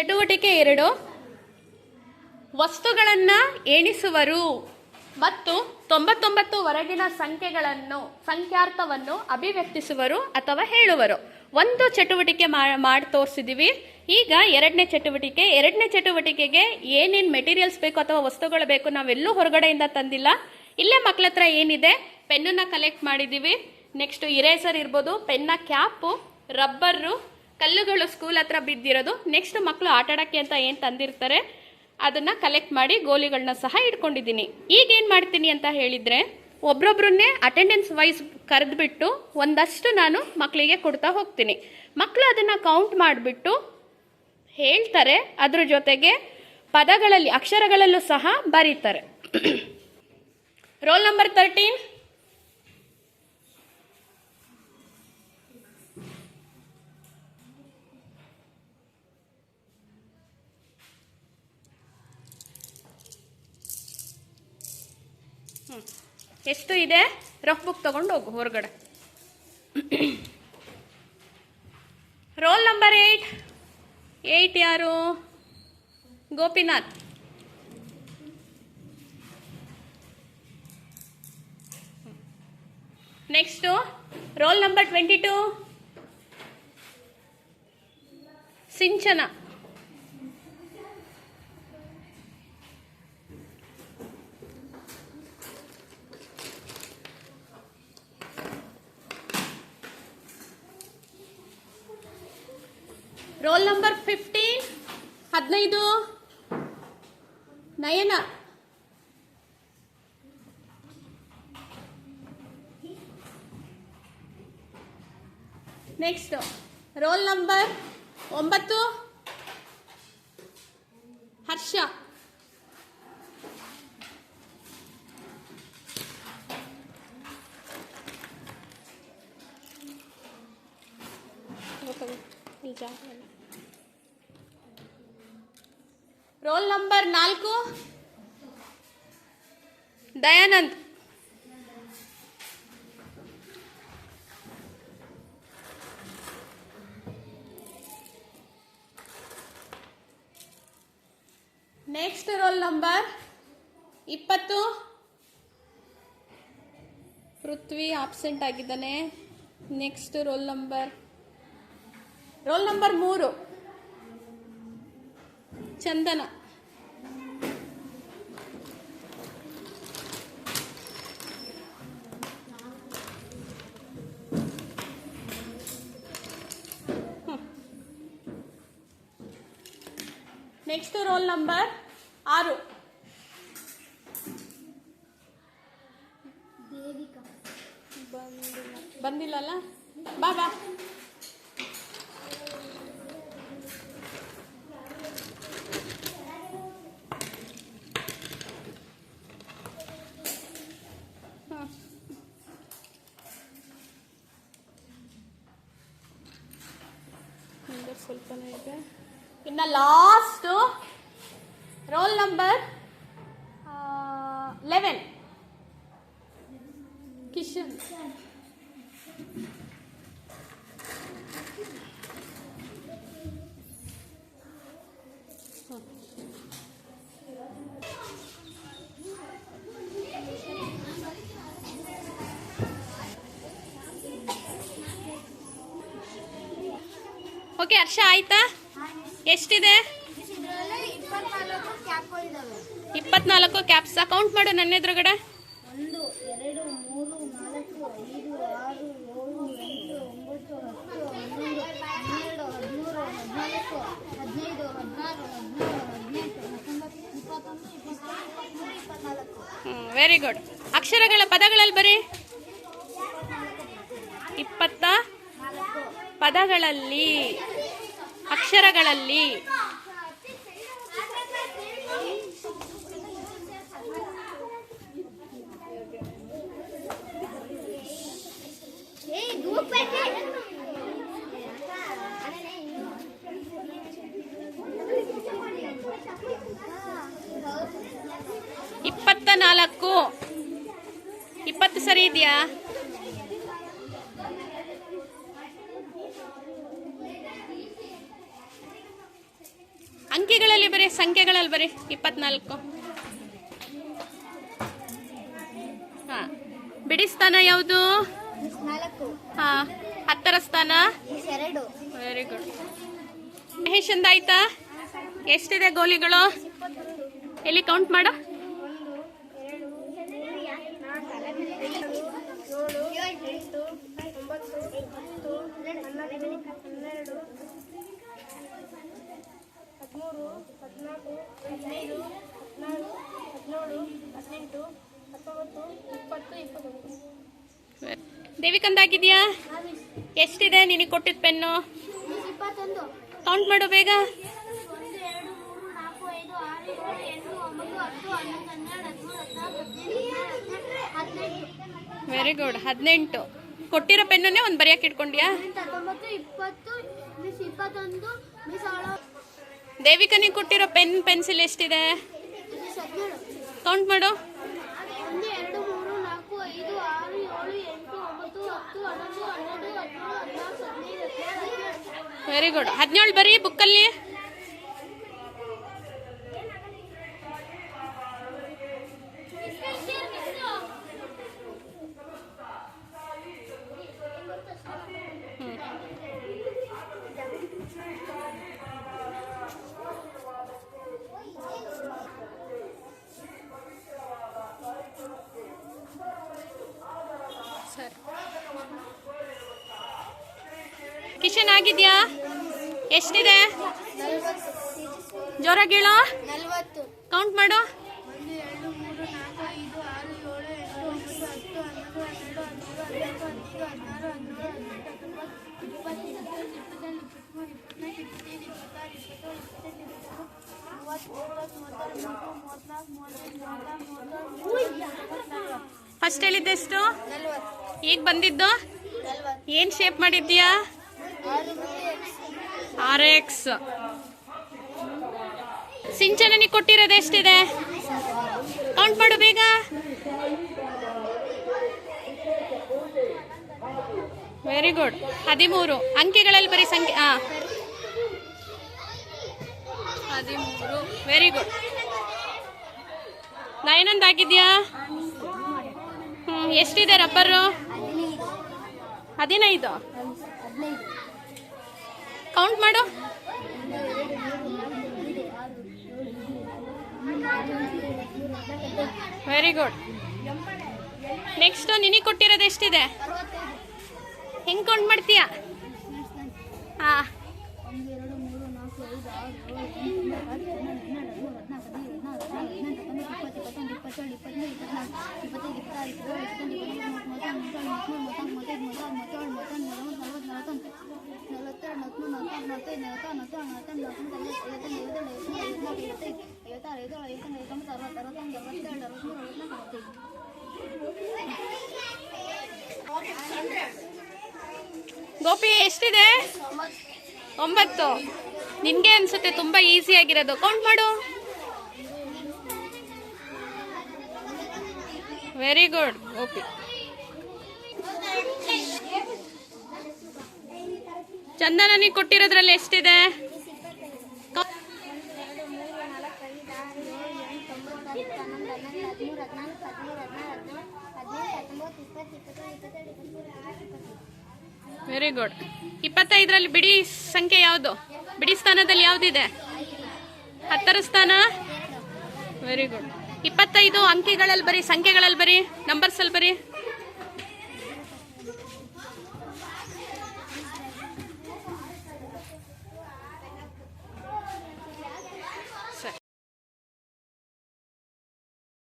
ಚಟುವಟಿಕೆ ಎರಡು. ವಸ್ತುಗಳನ್ನು ಎಣಿಸುವರು ಮತ್ತು ತೊಂಬತ್ತೊಂಬತ್ತು ಹೊರಗಿನ ಸಂಖ್ಯೆಗಳನ್ನು, ಸಂಖ್ಯಾರ್ಥವನ್ನು ಅಭಿವ್ಯಕ್ತಿಸುವರು ಅಥವಾ ಹೇಳುವರು. ಒಂದು ಚಟುವಟಿಕೆ ಮಾಡಿ ತೋರಿಸಿದೀವಿ. ಈಗ ಎರಡನೇ ಚಟುವಟಿಕೆ. ಎರಡನೇ ಚಟುವಟಿಕೆಗೆ ಏನೇನು ಮೆಟೀರಿಯಲ್ಸ್ ಬೇಕು ಅಥವಾ ವಸ್ತುಗಳು ಬೇಕು ನಾವೆಲ್ಲೂ ಹೊರಗಡೆಯಿಂದ ತಂದಿಲ್ಲ. ಇಲ್ಲೇ ಮಕ್ಕಳ ಹತ್ರ ಏನಿದೆ ಪೆನ್ನನ್ನು ಕಲೆಕ್ಟ್ ಮಾಡಿದ್ದೀವಿ ನೆಕ್ಸ್ಟ್ ಇರೇಸರ್ ಇರ್ಬೋದು ಪೆನ್ನ ಕ್ಯಾಪು ರಬ್ಬರು ಕಲ್ಲುಗಳು ಸ್ಕೂಲ್ ಹತ್ರ ಬಿದ್ದಿರೋದು. ನೆಕ್ಸ್ಟ್ ಮಕ್ಕಳು ಆಟಾಡೋಕ್ಕೆ ಅಂತ ಏನು ತಂದಿರ್ತಾರೆ, ಅದನ್ನ ಕಲೆಕ್ಟ್ ಮಾಡಿ ಗೋಲಿಗಳನ್ನ ಸಹ ಇಟ್ಕೊಂಡಿದ್ದೀನಿ ಈಗ ಏನು ಮಾಡ್ತೀನಿ ಅಂತ ಹೇಳಿದ್ರೆ, ಒಬ್ರೊಬ್ರನ್ನೇ ಅಟೆಂಡೆನ್ಸ್ ವೈಸ್ ಕರೆದ್ಬಿಟ್ಟು ಒಂದಷ್ಟು ನಾನು ಮಕ್ಕಳಿಗೆ ಕೊಡ್ತಾ ಹೋಗ್ತೀನಿ. ಮಕ್ಕಳು ಅದನ್ನ ಕೌಂಟ್ ಮಾಡಿಬಿಟ್ಟು ಹೇಳ್ತಾರೆ, ಅದ್ರ ಜೊತೆಗೆ ಪದಗಳಲ್ಲಿ, ಅಕ್ಷರಗಳಲ್ಲೂ ಸಹ ಬರೀತಾರೆ. ರೋಲ್ ನಂಬರ್ ತರ್ಟೀನ್ ಎಷ್ಟು ಇದೆ? ರಫ್ ಬುಕ್ ತಗೊಂಡು ಹೋಗು, ಹೊರಗಡೆ. ರೋಲ್ ನಂಬರ್ ಏಯ್ಟ್ ಏಯ್ಟ್ ಯಾರು? Gopinath. Next roll number twenty two Sinchana. Roll number fifteen ಹದಿನೈದು. ನಯನ. ನೆಕ್ಸ್ಟ್ ರೋಲ್ ನಂಬರ್ ಒಂಬತ್ತು. ಹರ್ಷ. ರೋಲ್ ನಂಬರ್ ನಾಲ್ಕು. ದಯಾನಂದ್. ನೆಕ್ಸ್ಟ್ ರೋಲ್ ನಂಬರ್ ಇಪ್ಪತ್ತು. ಪೃಥ್ವಿ ಆಬ್ಸೆಂಟ್ ಆಗಿದ್ದಾನೆ. Next roll number roll number ಮೂರು. ಚಂದನ. ನೆಕ್ಸ್ಟ್ ರೋಲ್ ನಂಬರ್ ಆರು. ಬಂದಿಲ್ಲ ಬಂದಿಲ್ಲಲ್ಲ ಬಾ ಬಾ ಹ. ಹಿಂದೆ ಸ್ವಲ್ಪನೇ ಇದೆ ಇನ್ನು last roll number eleven Kishan okay, Harsha, ಆಯ್ತಾ? ಎಷ್ಟಿದೆ? ಇಪ್ಪತ್ನಾಲ್ಕು ಕ್ಯಾಪ್ಸ್. ಕೌಂಟ್ ಮಾಡು ನನ್ನ ಎದುರುಗಡೆ. ವೆರಿ ಗುಡ್ ಅಕ್ಷರಗಳ ಪದಗಳಲ್ಲಿ ಬರೀ ಇಪ್ಪತ್ತ ಪದಗಳಲ್ಲಿ ಅಕ್ಷರಗಳಲ್ಲಿ. ಇಪ್ಪತ್ತ ನಾಲ್ಕು. ಇಪ್ಪತ್ತು ಸರಿ ಇದೆಯಾ? ಅಂಕಿಗಳಲ್ಲಿ ಬರೀ ಸಂಖ್ಯೆಗಳಲ್ಲಿ ಬರೀ. ಇಪ್ಪತ್ನಾಲ್ಕು. ಹಾ. ಬಿಡಿ ಸ್ಥಾನ ಯಾವುದು? ಹಾ. ಹತ್ತರ ಸ್ಥಾನ? ವೆರಿ ಗುಡ್ ಮಹೇಶ್ ಅಂದ ಆಯ್ತಾ ಎಷ್ಟಿದೆ ಗೋಲಿಗಳು? ಎಲ್ಲಿ ಕೌಂಟ್ ಮಾಡು? ಹದಿಮೂರು ಹದಿನಾಲ್ಕು ಹದಿನೈದು ಹದಿನಾರು ಹದಿನೇಳು ಹದಿನೆಂಟು ಹತ್ತೊಂಬತ್ತು ಇಪ್ಪತ್ತು ಇಪ್ಪತ್ತೊಂದು ದೇವಿಕಂದಾಗಿದ್ಯಾ ಎಷ್ಟಿದೆ ನಿನಗೆ ಕೊಟ್ಟಿದ್ದ ಪೆನ್ನು? ಕೌಂಟ್ ಮಾಡು ಬೇಗ. ವೆರಿ ಗುಡ್ ಹದಿನೆಂಟು. ಕೊಟ್ಟಿರೋ ಪೆನ್ನೇ ಒಂದು ಬರೆಯಕ್ಕೆ ಇಟ್ಕೊಂಡ್ಯಾ? ಅವಳು ದೇವಿಕನಿಗೆ ಕೊಟ್ಟಿರೋ ಪೆನ್ ಪೆನ್ಸಿಲ್ ಎಷ್ಟಿದೆ? ಕೌಂಟ್ ಮಾಡು. ವೆರಿ ಗುಡ್ ಹದಿನೇಳು ಬರೀ ಬುಕ್ಕಲ್ಲಿ ಸರಿ ಕಿಶನ್ ಆಗಿದ್ಯಾ ಎಷ್ಟಿದೆ ಜೋರಾಗಿ ಹೇಳೋ ನಲವತ್ತು ಕೌಂಟ್ ಮಾಡು ಒಂದು ಎರಡು ಮೂರು ನಾಲ್ಕು ಐದು ಆರು ಏಳು ಎಂಟು ಒಂಬತ್ತು ಹತ್ತು ಹನ್ನೊಂದು ಹನ್ನೆರಡು ಹದಿಮೂರು ಹದಿನಾಲ್ಕು ಹದಿನೈದು ಹದಿನಾರು ಹದಿನೇಳು ಹದಿನೆಂಟು ಹತ್ತೊಂಬತ್ತು ಇಪ್ಪತ್ತು ಇಪ್ಪತ್ತೊಂದು ಇಪ್ಪತ್ತೆರಡು ಇಪ್ಪತ್ತ್ಮೂರು ಇಪ್ಪತ್ನಾಲ್ಕು ಇಪ್ಪತ್ತೈದು ಇಪ್ಪತ್ತಾರು ಇಪ್ಪತ್ತೇಳು ಇಪ್ಪತ್ತೆಂಟು ಇಪ್ಪತ್ಮೂರು ಆಗಿದ್ಯಾ ಎಷ್ಟಿದೆ ಜ್ವರ ಮೂವತ್ತೈದು ಕೌಂಟ್ ಮಾಡು ಫಸ್ಟ್ ಹೇಳಿದ್ದೆಷ್ಟು ಈಗ ಬಂದಿದ್ದು ಏನು ಶೇಪ್ ಮಾಡಿದ್ಯಾ ಆರು ಎಕ್ಸ್ ಸಿಂಚನನಿಗೆ ಕೊಟ್ಟಿರೋದು ಎಷ್ಟಿದೆ? ಕೌಂಟ್ ಮಾಡು ಬೇಗ. ವೆರಿ ಗುಡ್ ಹದಿಮೂರು. ಅಂಕಿಗಳಲ್ಲಿ ಬರೀ ಸಂಖ್ಯೆ ಹಾ ವೆರಿ ಗುಡ್ ನೈನೊಂದು ಆಗಿದ್ಯಾ? ಹ್ಞೂ ಎಷ್ಟಿದೆ ರಬ್ಬರು? ಹದಿನೈದು. ಕೌಂಟ್ ಮಾಡು. ವೆರಿ ಗುಡ್ ನೆಕ್ಸ್ಟ್ ನಿನಗೆ ಕೊಟ್ಟಿರೋದು ಎಷ್ಟಿದೆ? ಹೆಂಗೆ ಕೌಂಟ್ ಮಾಡ್ತೀಯಾ? ಹಾ ಇಪ್ಪತ್ತೇಳು ಇಪ್ಪತ್ತೈದು ಇಪ್ಪತ್ತಾರು ಹತ್ತು ಹನ್ನೆರಡು ಹದಿಮೂರು ಹದಿನಾಲ್ಕು ಹದಿನೈದು ಹದಿನಾರು ಹದಿನೈದು ಇಪ್ಪತ್ತು ಇಪ್ಪತ್ತೊಂದು ಇಪ್ಪತ್ತೆರಡು ಇಪ್ಪತ್ತ್ಮೂರು ಇಪ್ಪತ್ನಾಲ್ಕು ಇಪ್ಪತ್ತೈದು ಇಪ್ಪತ್ತಾರು ಇಪ್ಪತ್ತೇಳು ಇಪ್ಪತ್ತೆಂಟು ಇಪ್ಪತ್ತೊಂಬತ್ತು ಮೂವತ್ತೊಂದು ನಲವತ್ತು ನಲವತ್ತೊಂದು ನಲವತ್ತೆರಡು ನಲವತ್ತ್ಮೂರು ನಲವತ್ತ್ನಾಲ್ಕು ಗೋಪಿ ಎಷ್ಟಿದೆ? ಒಂಬತ್ತು. ನಿನ್ಗೆ ಅನ್ಸುತ್ತೆ ತುಂಬಾ ಈಸಿ ಆಗಿರೋದು. ಕೌಂಟ್ ಮಾಡು. Very good Gopi. ಚಂದನನಿಗೆ ಕೊಟ್ಟಿರೋದ್ರಲ್ಲಿ ಎಷ್ಟಿದೆ? ವೆರಿ ಗುಡ್ ಇಪ್ಪತ್ತೈದರಲ್ಲಿ ಬಿಡಿ ಸಂಖ್ಯೆ ಯಾವುದು? ಬಿಡಿ ಸ್ಥಾನದಲ್ಲಿ ಯಾವುದಿದೆ? ಹತ್ತರ ಸ್ಥಾನ? ವೆರಿ ಗುಡ್ ಇಪ್ಪತ್ತೈದು ಅಂಕಿಗಳಲ್ಲಿ ಬರೀ, ಸಂಖ್ಯೆಗಳಲ್ಲಿ ಬರೀ ನಂಬರ್ಸಲ್ಲಿ ಬರೀ.